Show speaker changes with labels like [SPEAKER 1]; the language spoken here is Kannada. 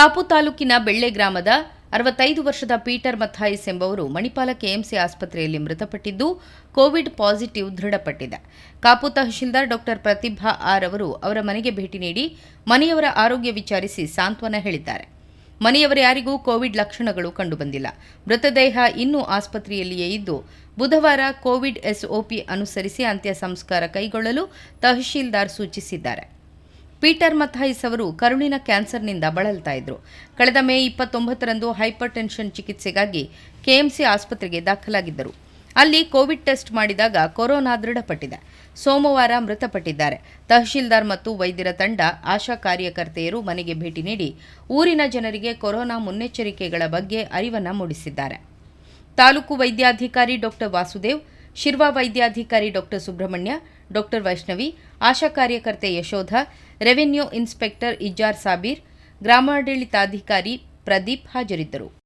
[SPEAKER 1] ಕಾಪು ತಾಲೂಕಿನ ಬೆಳ್ಳೆ ಗ್ರಾಮದ ಅರವತ್ತೈದು ವರ್ಷದ ಪೀಟರ್ ಮಥಾಯಿಸ್ ಎಂಬವರು ಮಣಿಪಾಲ ಕೆಎಂಸಿ ಆಸ್ಪತ್ರೆಯಲ್ಲಿ ಮೃತಪಟ್ಟಿದ್ದು, ಕೋವಿಡ್ ಪಾಸಿಟಿವ್ ದೃಢಪಟ್ಟಿದೆ. ಕಾಪು ತಹಶೀಲ್ದಾರ್ ಡಾಕ್ಟರ್ ಪ್ರತಿಭಾ ಆರ್ ಅವರು ಅವರ ಮನೆಗೆ ಭೇಟಿ ನೀಡಿ ಮನೆಯವರ ಆರೋಗ್ಯ ವಿಚಾರಿಸಿ ಸಾಂತ್ವನ ಹೇಳಿದ್ದಾರೆ. ಮನೆಯವರ ಯಾರಿಗೂ ಕೋವಿಡ್ ಲಕ್ಷಣಗಳು ಕಂಡುಬಂದಿಲ್ಲ. ಮೃತದೇಹ ಇನ್ನೂ ಆಸ್ಪತ್ರೆಯಲ್ಲಿಯೇ ಇದ್ದು, ಬುಧವಾರ ಕೋವಿಡ್ ಎಸ್ಒಪಿ ಅನುಸರಿಸಿ ಅಂತ್ಯ ಸಂಸ್ಕಾರ ಕೈಗೊಳ್ಳಲು ತಹಶೀಲ್ದಾರ್ ಸೂಚಿಸಿದ್ದಾರೆ. ಪೀಟರ್ ಮಥಾಯಿಸ್ ಅವರು ಕರುಣಿನ ಕ್ಯಾನ್ಸರ್ನಿಂದ ಬಳಲ್ತಾ ಇದ್ರು. ಕಳೆದ ಮೇ ಇಪ್ಪತ್ತೊಂಬತ್ತರಂದು ಹೈಪರ್ ಟೆನ್ಷನ್ ಚಿಕಿತ್ಸೆಗಾಗಿ ಕೆಎಂಸಿ ಆಸ್ಪತ್ರೆಗೆ ದಾಖಲಾಗಿದ್ದರು. ಅಲ್ಲಿ ಕೋವಿಡ್ ಟೆಸ್ಟ್ ಮಾಡಿದಾಗ ಕೊರೋನಾ ದೃಢಪಟ್ಟಿದೆ. ಸೋಮವಾರ ಮೃತಪಟ್ಟಿದ್ದಾರೆ. ತಹಶೀಲ್ದಾರ್ ಮತ್ತು ವೈದ್ಯರ ತಂಡ, ಆಶಾ ಕಾರ್ಯಕರ್ತೆಯರು ಮನೆಗೆ ಭೇಟಿ ನೀಡಿ ಊರಿನ ಜನರಿಗೆ ಕೊರೋನಾ ಮುನ್ನೆಚ್ಚರಿಕೆಗಳ ಬಗ್ಗೆ ಅರಿವನ್ನು ಮೂಡಿಸಿದ್ದಾರೆ. ತಾಲೂಕು ವೈದ್ಯಾಧಿಕಾರಿ ಡಾಕ್ಟರ್ ವಾಸುದೇವ್ ಶಿರ್ವಾ ವೈದ್ಯಾಧಿಕಾರಿ ಡಾಕ್ಟರ್ ಸುಬ್ರಹ್ಮಣ್ಯ ಡಾಕ್ಟರ್ ವೈಷ್ಣವಿ ಆಶಾ ಕಾರ್ಯಕರ್ತೆ ಯಶೋಧ ರೆವೆನ್ಯೂ ಇನ್ಸ್ಪೆಕ್ಟರ್ ಇಜಾರ್ ಸಾಬೀರ್ ಗ್ರಾಮಾಡಳಿತಾಧಿಕಾರಿ ಪ್ರದೀಪ್ ಹಾಜರಿದ್ದರು